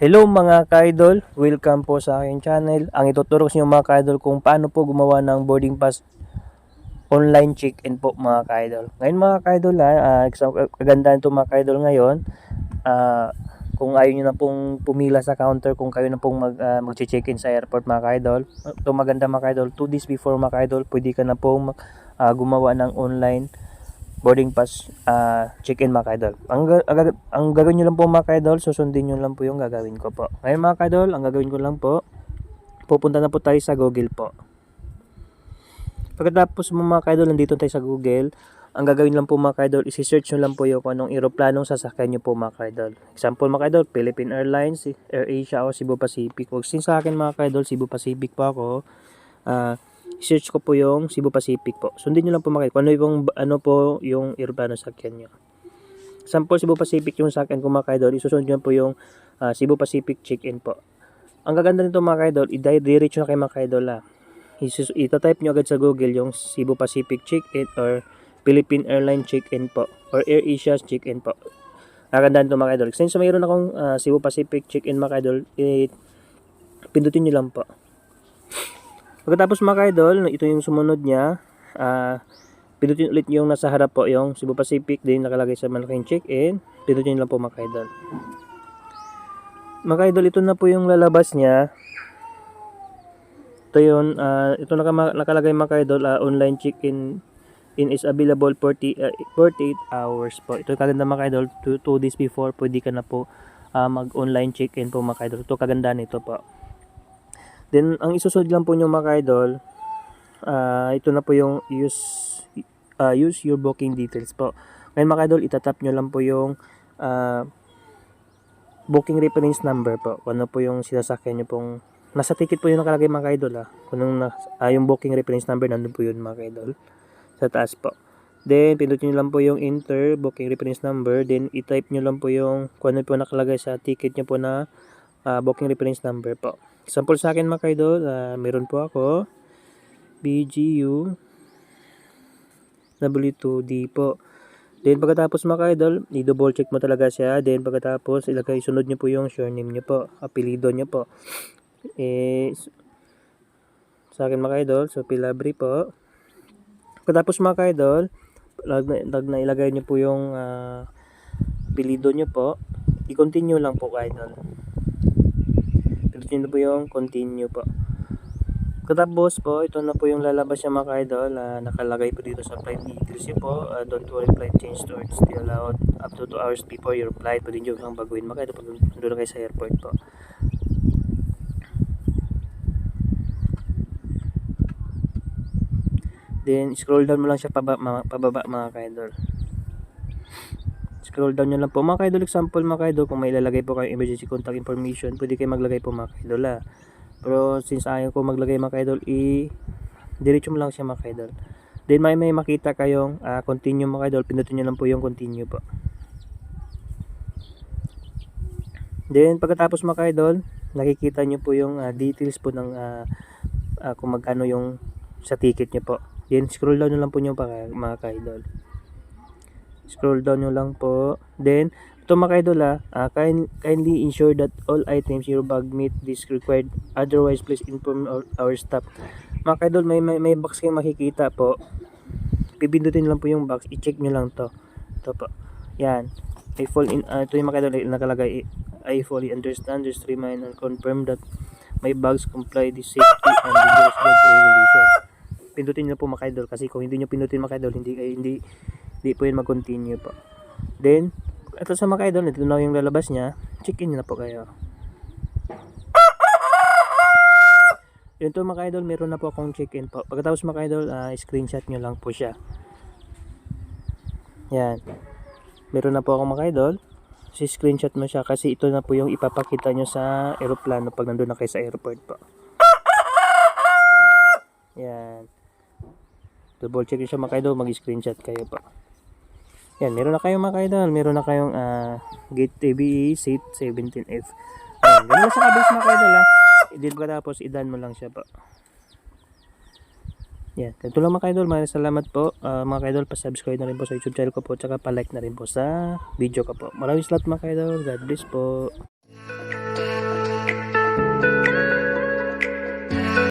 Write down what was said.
Hello mga ka-idol, welcome po sa aking channel. Ang ituturo sa inyo mga ka-idol kung paano po gumawa ng boarding pass online check-in po mga ka-idol. Ngayon mga ka-idol ha, ah, isang kagandahan ito mga ka-idol ngayon, ah, kung ayaw nyo na pong pumila sa counter, kung kayo na pong mag, ah, mag-check-in sa airport mga ka-idol, ito maganda mga ka-idol, 2 days before mga ka-idol, pwede ka na pong ah, gumawa ng online boarding pass ah, check-in mga kaidol. Ang, ang, ang gagawin nyo lang po mga kaidol, susundin nyo lang po yung gagawin ko po. Ngayon mga kaidol, ang gagawin ko lang po, pupunta na po tayo sa Google po. Pagkatapos mo mga kaidol, nandito tayo sa Google, ang gagawin lang po mga kaidol, isi-search nyo lang po yung anong aeroplanong sasakyan nyo po mga kaidol. Example mga kaidol, Philippine Airlines, AirAsia o Cebu Pacific. Huwag sin sa akin mga kaidol, Cebu Pacific po ako. Ah, search ko po yung Cebu Pacific po. Sundin nyo lang po makita kung ano, yung, ano po yung aeroplano sakyan nyo. Sample Cebu Pacific yung sakyan ko mga kaidol, isusunod nyo po yung ah, Cebu Pacific check-in po. Ang gaganda nito mga kaidol, i-direct nyo na kayo mga kaidol ha. Isus- Itatype nyo agad sa Google yung Cebu Pacific check-in or Philippine Airline check-in po or AirAsia check-in po. Ang ganda nito mga kaidol. Since mayroon akong ah, Cebu Pacific check-in mga kaidol, i- pindutin nyo lang po. Pagkatapos mga kaidol, ito yung sumunod niya. Ah, pindutin ulit yung nasa harap po, yung Cebu Pacific din nakalagay sa malaking check-in. Pindutin lang po mga kaidol. Mga kaidol, ito na po yung lalabas niya. Ito yun, ah, ito naka, nakalagay mga kaidol, ah, online check-in in is available 40, ah, 48 hours po. Ito kaganda mga kaidol, 2 days before, pwede ka na po ah, mag-online check-in po mga kaidol. Ito kaganda nito po. Then, ang isusunod lang po nyo mga idol, ah, ito na po yung use, ah, use your booking details po. Ngayon mga idol, itatap nyo lang po yung ah, booking reference number po. Ano po yung sinasakyan nyo pong, nasa ticket po yung nakalagay mga idol ah. Kung na, ah, yung booking reference number, nandun po yun mga idol. Sa taas po. Then, pindutin nyo lang po yung enter booking reference number. Then, i-type nyo lang po yung kung ano po nakalagay sa ticket nyo po na ah, booking reference number po. Example sa akin mga kaidol, ah, meron po ako BGU W2D po. Then pagkatapos mga kaidol, i-double check mo talaga siya. Then pagkatapos ilagay sunod niyo po yung surname niyo po, apelyido niyo po. Eh sa akin mga kaidol, so Pilabri po. Pagkatapos mga kaidol, lag na, lag na ilagay niyo po yung ah, apelyido niyo po. I-continue lang po kaidol. Pinutin na po yung continue po. Katapos po, ito na po yung lalabas niya mga ka-idol. Ah, nakalagay po dito sa flight details po. Ah, don't worry, flight change to still allowed up to 2 hours before your flight. Pwede nyo lang baguhin mga ka-idol pag nandun na kayo sa airport po. Then, scroll down mo lang siya paba, mga, pababa mga ka-idol. Scroll down nyo lang po mga ka-idol. Example mga ka-idol, kung may ilalagay po kayo emergency contact information, pwede kayo maglagay po mga ka-idol ah. Pero since ayaw ko maglagay mga ka-idol, i diretso mo lang siya mga ka-idol. Then may may makita kayong ah, continue mga ka-idol, pindutin nyo lang po yung continue po. Then pagkatapos mga ka-idol, nakikita nyo po yung ah, details po ng ah, ah, kung magkano yung sa ticket nyo po. Then scroll down nyo lang po nyo mga ka-idol. Scroll down nyo lang po. Then, ito mga ka-idol ah, ah, kind, kindly ensure that all items in your bag meet this required. Otherwise, please inform our, staff. Mga may, may, may box kayong makikita po. Pipindutin lang po yung box. I-check nyo lang to. Ito po. Yan. I fall in, ah, ito yung mga nakalagay. I fully understand, just remind and confirm that my bags comply the safety and dangerous goods regulation. Pindutin nyo po mga kasi kung hindi nyo pindutin mga ka-idol, hindi, hindi, hindi po yun mag-continue po. Then, ito sa mga ka-idol, ito na yung lalabas niya. Check in na po kayo. Yun to mga ka-idol, meron na po akong check-in po. Pagkatapos mga ka-idol, ah, screenshot nyo lang po siya. Yan. Meron na po akong mga ka-idol. Si screenshot mo siya kasi ito na po yung ipapakita nyo sa aeroplano pag nandun na kayo sa airport po. Yan. Double check nyo siya mga ka-idol, mag-screenshot kayo po. Yan, meron na kayong mga ka-idol. Meron na kayong ah, Gate TBE Seat 17F. Ayan, ganun sa kabis mga ka-idol ha. I-deal ka tapos i-done mo lang siya po. Yan, ito lang mga ka-idol. Maraming salamat po. Ah, mga ka-idol, pa-subscribe na rin po sa YouTube channel ko po. Tsaka pa-like na rin po sa video ko po. Maraming salamat mga ka-idol. God bless po.